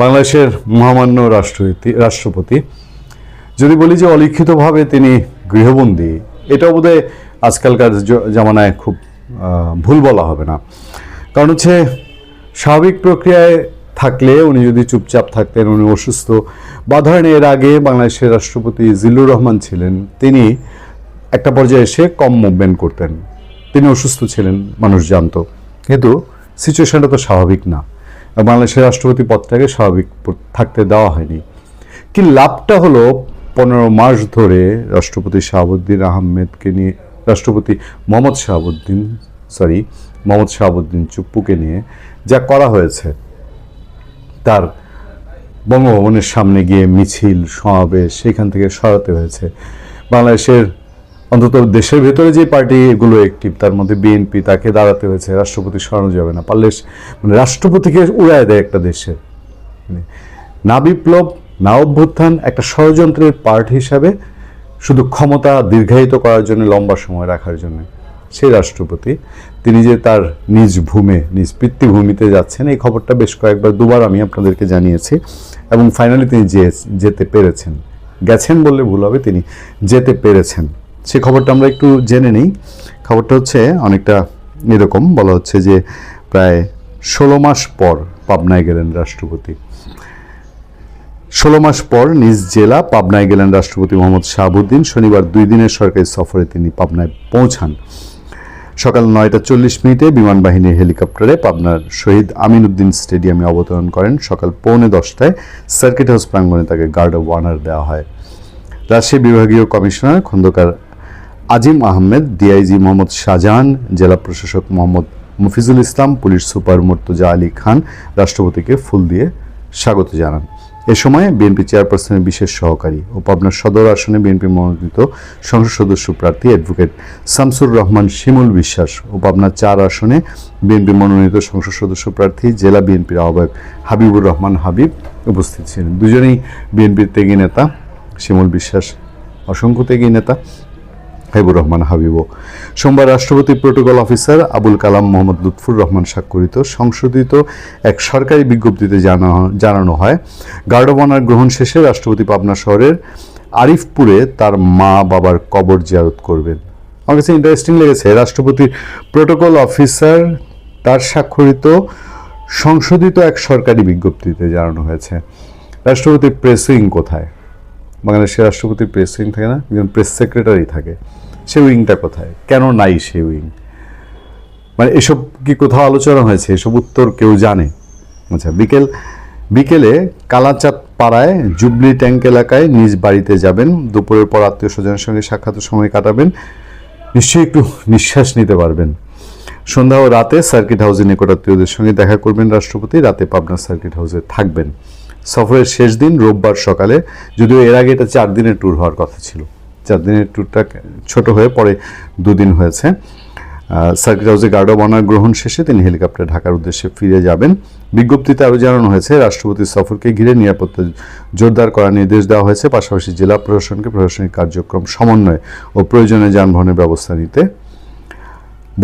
বাংলাদেশের মহামান্য রাষ্ট্রপতি রাষ্ট্রপতি। যদি বলি যে অলিখিতভাবে তিনি গৃহবন্দী এটা বোধহয় আজকালকার জামানায় খুব ভুল বলা হবে না। কারণ হচ্ছে স্বাভাবিক প্রক্রিয়ায় থাকলে উনি যদি চুপচাপ থাকতেন, উনি অসুস্থ, বা ধরেন এর আগে বাংলাদেশের রাষ্ট্রপতি জিল্লুর রহমান ছিলেন, তিনি একটা পর্যায়ে এসে কম মুভমেন্ট করতেন। তিনি অসুস্থ ছিলেন, মানুষ জানত। কিন্তু সিচুয়েশনটা তো স্বাভাবিক না। বাংলাদেশের রাষ্ট্রপতি পদটাকে স্বাভাবিক থাকতে দেওয়া হয়নি। কি লাভটা হলো পনেরো মাস ধরে রাষ্ট্রপতি শাহাবুদ্দিন আহমেদকে নিয়ে, রাষ্ট্রপতি মোহাম্মদ শাহাবুদ্দিন সরি মোহাম্মদ শাহাবুদ্দিন চুপ্পুকে নিয়ে যা করা হয়েছে, তার বঙ্গভবনের সামনে গিয়ে মিছিল, সমাবেশ, সেখান থেকে সরাতে হয়েছে। বাংলাদেশের অন্তত দেশের ভেতরে যে পার্টিগুলো অ্যাক্টিভ তার মধ্যে বিএনপি তাকে দাঁড়াতে হয়েছে, রাষ্ট্রপতি সরানো যাবে না। পারলে মানে রাষ্ট্রপতিকে উড়ায় দেয় একটা দেশের মানে না বিপ্লব, না অভ্যুত্থান, একটা ষড়যন্ত্রের পার্ট হিসাবে শুধু ক্ষমতা দীর্ঘায়িত করার জন্য, লম্বা সময় রাখার জন্য। সেই রাষ্ট্রপতি, তিনি যে তার নিজ ভূমে, নিজ পিতৃভূমিতে যাচ্ছেন, এই খবরটা বেশ কয়েকবার দুবার আমি আপনাদেরকে জানিয়েছি এবং ফাইনালি তিনি যেতে পেরেছেন। গেছেন বললে ভুল হবে, তিনি যেতে পেরেছেন। সেই খবরটা আমরা একটু জেনে নিই। খবরটা হচ্ছে অনেকটা এরকম, বলা হচ্ছে যে প্রায় ষোলো মাস পর পাবনায় গেলেন রাষ্ট্রপতি। ষোলো মাস পর নিজ জেলা পাবনায় গেলেন রাষ্ট্রপতি মোহাম্মদ শাহাবুদ্দিন। শনিবার দুই দিনের সরকারি সফরে তিনি পাবনায় পৌঁছান। সকাল নয়টা চল্লিশ মিনিটে বিমান বাহিনীর হেলিকপ্টারে পাবনার শহীদ আমিনউদ্দিন স্টেডিয়ামে অবতরণ করেন। সকাল পৌনে দশটায় সার্কিট হাউস প্রাঙ্গণে তাকে গার্ড অব অনার দেওয়া হয়। রাজশাহী বিভাগীয় কমিশনার খন্দকার আজিম আহমেদ, ডিআইজি মোহাম্মদ শাহজাহান, জেলা প্রশাসক মোহাম্মদ মুফিজুল ইসলাম, পুলিশ সুপার মুর্তজা আলী খান, রাষ্ট্রপতিকে ফুল দিয়ে স্বাগত জানান। এ সময় বিএনপি চেয়ারপারসনের বিশেষ সহকারী ও পাবনা সদর আসনে বিএনপি মনোনীত সংসদ সদস্য প্রার্থী অ্যাডভোকেট শামসুর রহমান শিমুল বিশ্বাস ও পাবনা চার আসনে বিএনপি মনোনীত সংসদ সদস্য প্রার্থী জেলা বিএনপির আহ্বায়ক হাবিবুর রহমান হাবিব উপস্থিত ছিলেন। দুজনেই বিএনপির ত্যাগী নেতা। শিমুল বিশ্বাস অসংখ্য ত্যাগী নেতা। হাবিবুর রহমান হাবিবও সোমবার রাষ্ট্রপতি প্রোটোকল অফিসার আবুল কালাম মোহাম্মদ লুৎফুর রহমান স্বাক্ষরিত সংশোধিত এক সরকারি বিজ্ঞপ্তিতে জানা- জানানো হয়, গার্ড অব অনার গ্রহণ শেষে রাষ্ট্রপতি পাবনা শহরের আরিফপুরে তার মা বাবার কবর জিয়ারত করবেন। আমার কাছে ইন্টারেস্টিং লেগেছে রাষ্ট্রপতির প্রোটোকল অফিসার তার স্বাক্ষরিত সংশোধিত এক সরকারি বিজ্ঞপ্তিতে জানানো হয়েছে। রাষ্ট্রপতির প্রেস কোথায়? বাংলাদেশের রাষ্ট্রপতির প্রেস উইং থাকে না, একজন প্রেস সেক্রেটারি থাকে। সে উইংটা কোথায়? কেন নাই সেই উইং মানে এসব কি কোথাও আলোচনা হয়েছে? এসব উত্তর কেউ জানে? আচ্ছা বিকেল, বিকেলে কালাচাঁদ পাড়ায় জুবলি ট্যাঙ্ক এলাকায় নিজ বাড়িতে যাবেন। দুপুরের পর আত্মীয় স্বজনের সঙ্গে সাক্ষাতের সময় কাটাবেন। নিশ্চয়ই একটু নিঃশ্বাস নিতে পারবেন। সন্ধ্যা ও রাতে সার্কিট হাউসে নিকটাত্মীয়দের সঙ্গে দেখা করবেন রাষ্ট্রপতি। রাতে পাবনা সার্কিট হাউসে থাকবেন। সফরের শেষ দিন রোববার সকালে, যদিও এর আগে এটা চার দিনের ট্যুর হওয়ার কথা ছিল। চার দিনের ট্যুরটা ছোট হয়ে পরে দুদিন হয়েছে। সার্কিট হাউসে গার্ড অব অনার গ্রহণ শেষে তিনি হেলিকপ্টার ঢাকার উদ্দেশ্যে ফিরে যাবেন। বিজ্ঞপ্তিতে আরও জানানো হয়েছে রাষ্ট্রপতির সফরকে ঘিরে নিরাপত্তা জোরদার করার নির্দেশ দেওয়া হয়েছে। পাশাপাশি জেলা প্রশাসনকে প্রশাসনিক কার্যক্রম সমন্বয় ও প্রয়োজনে যানবাহনের ব্যবস্থা নিতে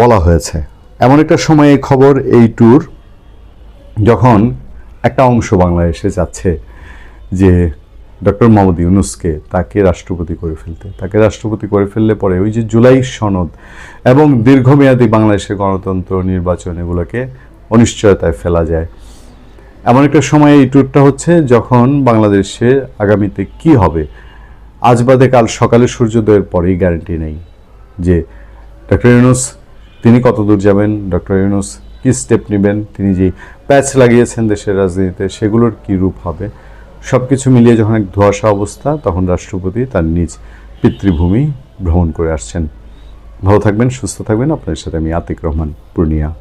বলা হয়েছে। এমন একটা সময় এই খবর এই ট্যুর যখন একটা অংশ বাংলাদেশে যাচ্ছে যে ডক্টর মোহাম্মদ ইউনুসকে তাকে রাষ্ট্রপতি করে ফেলতে। তাকে রাষ্ট্রপতি করে ফেললে পরে ওই যে জুলাই সনদ এবং দীর্ঘমেয়াদী বাংলাদেশের গণতন্ত্র নির্বাচন এগুলোকে অনিশ্চয়তায় ফেলা যায়। এমন একটা সময় এই ট্যুরটা হচ্ছে যখন বাংলাদেশে আগামীতে কি হবে? আজ বাদে কাল সকালে সূর্যোদয়ের পরেই গ্যারান্টি নেই যে ডক্টর ইউনুস, তিনি কত দূর যাবেন? ডক্টর ইউনুস কি স্টেপ নেবেন, তিনি যে প্যাচ লাগিয়েছেন দেশের রাজনীতিতে, সেগুলোর কি রূপ হবে? সব কিছু মিলিয়ে যখন এক ধোয়াশা অবস্থা, তখন রাষ্ট্রপতি তার নিজ পিতৃভূমি ভ্রমণ করে আসছেন। ভালো থাকবেন, সুস্থ থাকবেন। আপনার সাথে আমি আতিক রহমান, পূর্ণিয়া।